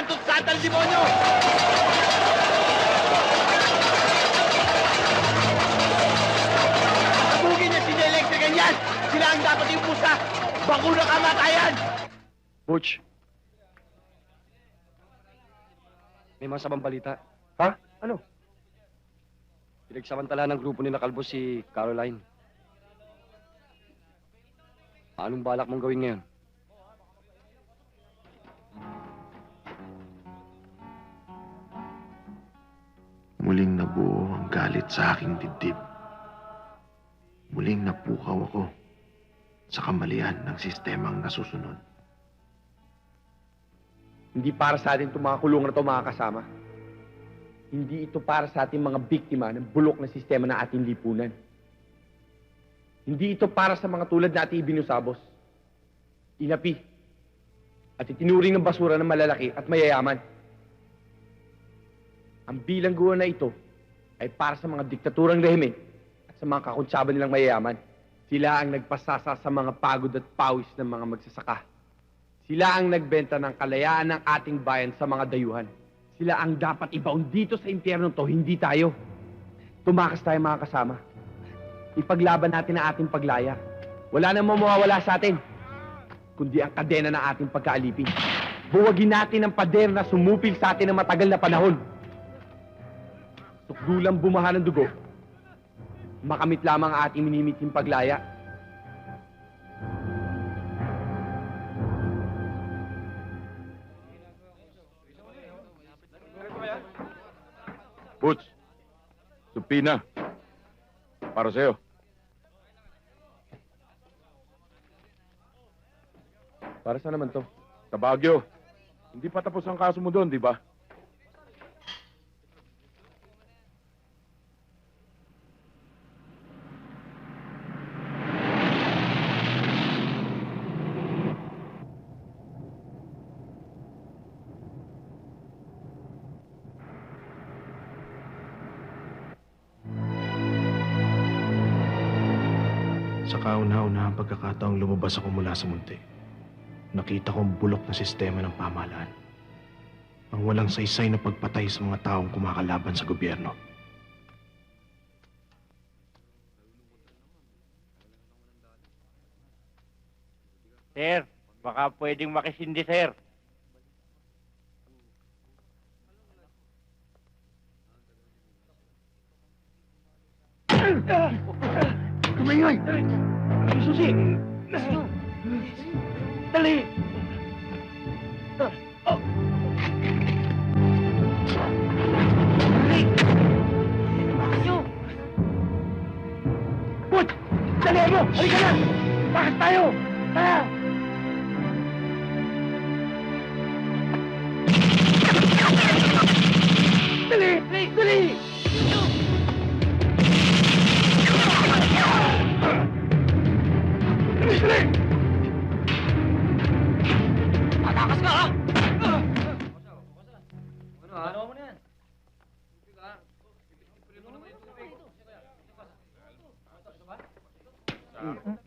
Santos Satal Demonyo! Sabugin niya si Electrican yan! Sila ang dapat yung pusa! Bakuna kamatayan! Butch. May masamang balita. Ha? Ano? Pinagsamantala ng grupo ni Nakalbo si Caroline. Anong balak mong gawin ngayon? Muling nabuo ang galit sa aking dibdib. Muling napukaw ako sa kamalian ng sistemang nasusunod. Hindi para sa atin itong mga kulungan na ito, mga kasama. Hindi ito para sa ating mga biktima ng bulok na sistema ng ating lipunan. Hindi ito para sa mga tulad na ating ibinusabos. Inapi. At itinuring ng basura ng malalaki at mayayaman. Ang bilangguan na ito ay para sa mga diktaturang rehimen at sa mga kakuntsaba nilang mayayaman. Sila ang nagpasasa sa mga pagod at pawis ng mga magsasaka. Sila ang nagbenta ng kalayaan ng ating bayan sa mga dayuhan. Sila ang dapat ibaon dito sa impyerno to, hindi tayo. Tumakas tayo mga kasama. Ipaglaban natin ang ating paglaya. Wala nang mawawala sa atin, kundi ang kadena ng ating pagkaalipin. Buwagin natin ang pader na sumupil sa atin ng matagal na panahon. Tukdulang bumaha ng dugo, makamit lamang ang ating minimiting paglaya. Butch, supina. Para sa'yo. Para saan naman to? Sa Baguio. Hindi pa tapos ang kaso mo doon, di ba? Pagkakataong lumabas ako mula sa munti, nakita ko ang bulok na sistema ng pamahalaan. Ang walang saysay na pagpatay sa mga taong kumakalaban sa gobyerno. Sir, baka pwedeng makisindi, sir. Tumingay! Susi! Dali!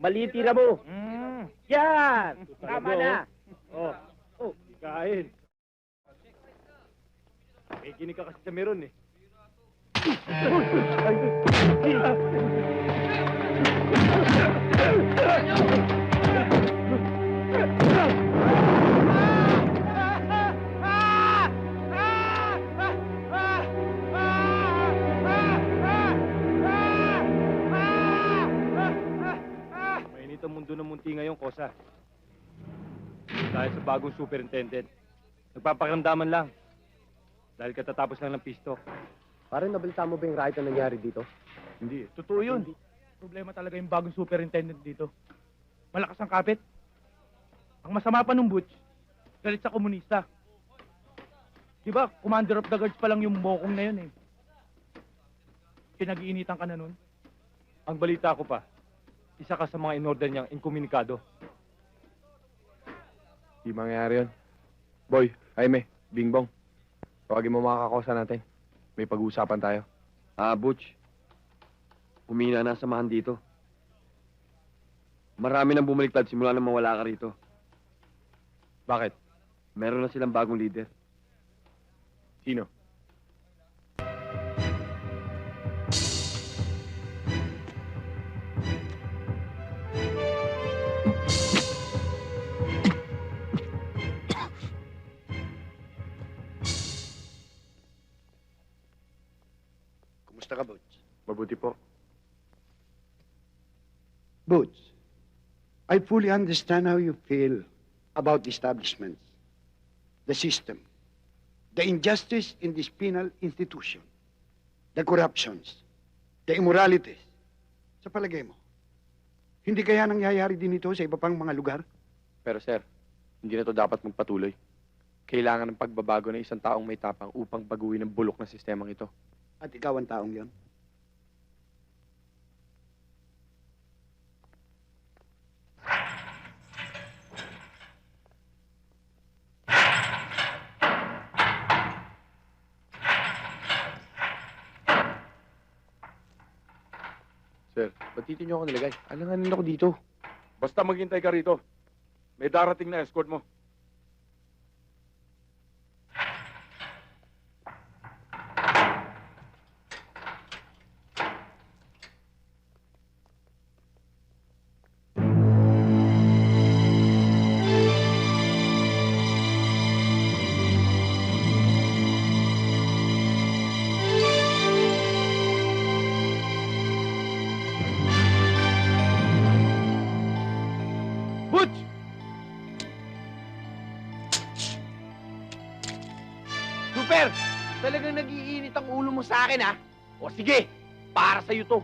Mali tira mo. Mm. Yan! Tama na. Oh. Oh, kain. Eh, kinig ka kasi sa meron eh. Kosa. Dahil sa bagong superintendent. Nagpapakiramdaman lang. Dahil katatapos lang ng pisto. Parang nabalita mo ba yung riot na nangyari dito? Hindi. Totoo yun. Problema talaga yung bagong superintendent dito. Malakas ang kapit. Ang masama pa nung Butch, galit sa komunista. Di ba, commander of the guards pa lang yung mokong na yun eh. Pinag-iinitan ka na nun. Ang balita ko pa, isa ka sa mga in-order niyang inkomunikado. Di mangyayari yun. Boy, Jaime, Bingbong. Tawagin mo mga kakosa natin. May pag-uusapan tayo. Ah, Butch. Humina na samahan dito. Marami nang bumaliktad simula nang mawala ka rito. Bakit? Meron na silang bagong leader. Sino? Mabuti po. Boots, I fully understand how you feel about the establishments, the system, the injustice in this penal institution, the corruptions, the immoralities. Sa palagay mo, hindi kaya nangyayari din ito sa iba pang mga lugar? Pero sir, hindi na to dapat magpatuloy. Kailangan ng pagbabago ng isang taong may tapang upang baguhin ang bulok ng sistemang ito. At ikaw ang taong yon. Sir, ba't dito niyo ako nilagay? Alanganin ako dito. Basta maghintay ka rito. May darating na escort mo. Sa akin, ha? O sige, para sa'yo to.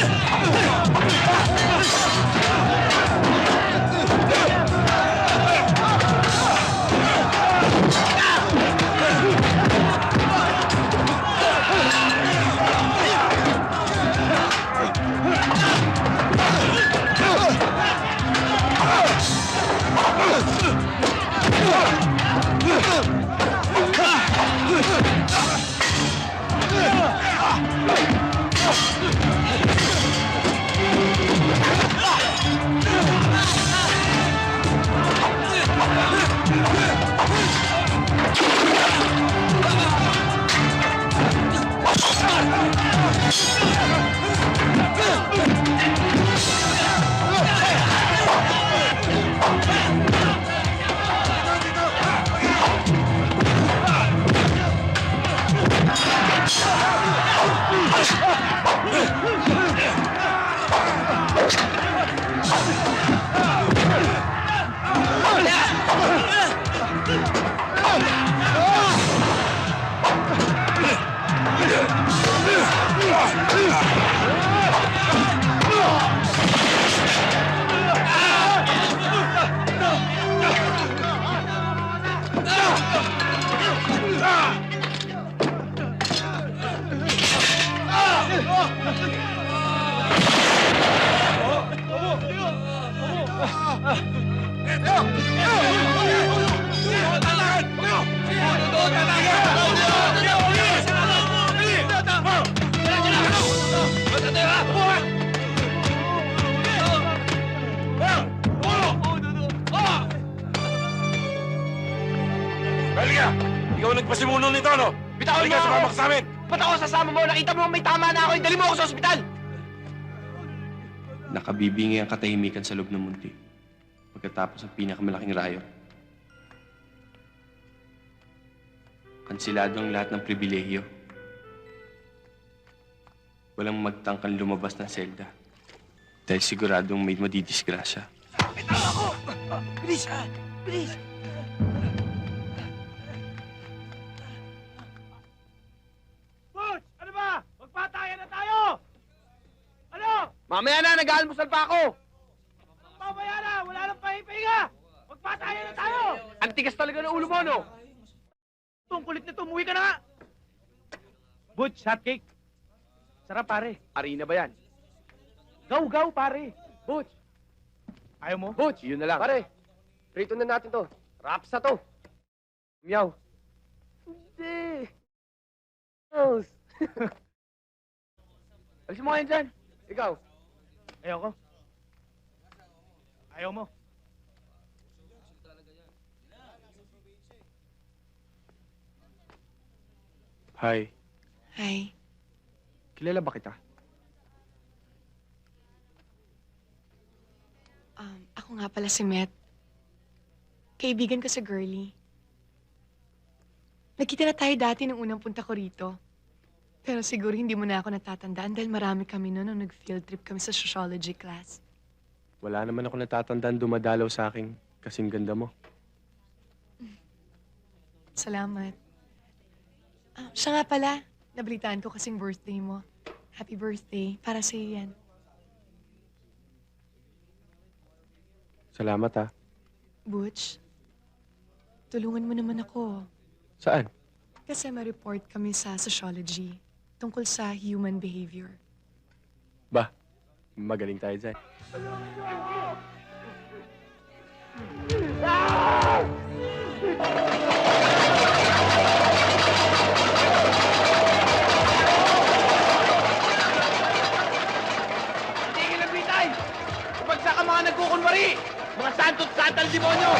Ah! Halika! Ikaw nagpasimuno nito, no? Bitawan Halika, mo sumama ako! ka sa amin! Ba't ako sasama mo? Nakita mo may tama na ako. Dali mo ako sa ospital! Nakabibingi ang katahimikan sa loob ng munti. Pagkatapos ng pinakamalaking rayo. Kansilado ang lahat ng pribilehiyo. Walang magtangkang lumabas ng selda. Dahil siguradong may madidisgrasya. Butch! Mamaya na, nag-aalmusal pa ako! Mamaya na! Wala nang pahipahinga! Magpatayan na tayo! Ang tigas talaga ng ulo mo, no? Itong kulit nito, umuwi ka na nga! Butch, hotcake. Sarap, pare. Arena ba yan? Gaw-gaw, pare. Butch! Ayaw mo? Butch! Yun na lang. Pare, prito na natin to. Raps na to. Meow. Hindi. Mouse. Alisin mo ngayon dyan. Ikaw. Ayaw ko. Ayaw mo. Hi. Hi. Kilala ba kita? Um, ako nga pala si Met. Kaibigan ko sa girly. Nagkita na tayo dati nung unang punta ko rito. Pero siguro hindi mo na ako natatandaan dahil marami kami noon nung nag-field trip kami sa sociology class. Wala naman ako natatandaan dumadalaw sa akin kasing ganda mo. Salamat. Ah, siya nga pala, nabalitaan ko kasing birthday mo. Happy birthday. Para sa yan. Salamat ha. Butch, tulungan mo naman ako. Saan? Kasi may report kami sa sociology tungkol sa human behavior. Ba, magaling tayo dyan. Tingin ang bitay! Pagsa ka mga nagkukunwari! Mga santot santal demonyo!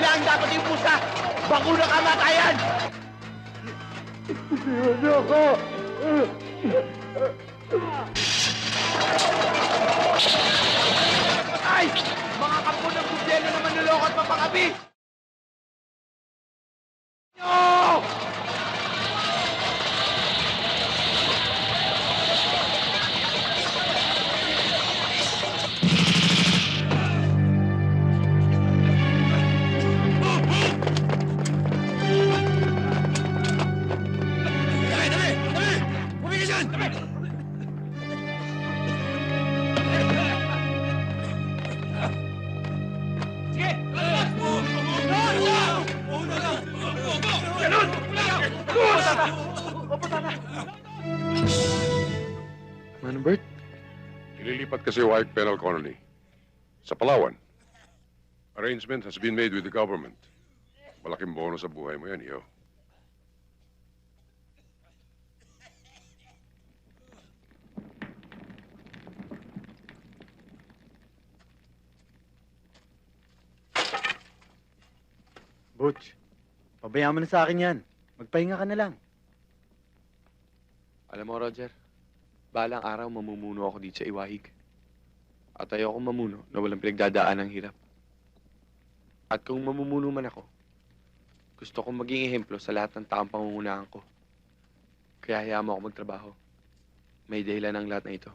Sila ang dapat yung pusa! Bakuna kamatayan! Iwan ako! Ay! Mga kampo ng gobyerno na manluloko at mapakabi! Ililipat kasi White Penal Colony sa Palawan. Arrangement has been made with the government. Malaking bonus sa buhay mo yan, iyo. Butch, pabayaan mo na sa akin yan. Magpahinga ka na lang. Alam mo, Roger, balang araw mamumuno ako dito sa Iwahig. At ayoko mamuno na walang pinagdadaan ng hirap. At kung mamumuno man ako, gusto kong maging ehemplo sa lahat ng taong pangungunahan ko. Kaya hayaan mo ako magtrabaho. May dahilan ang lahat na ito.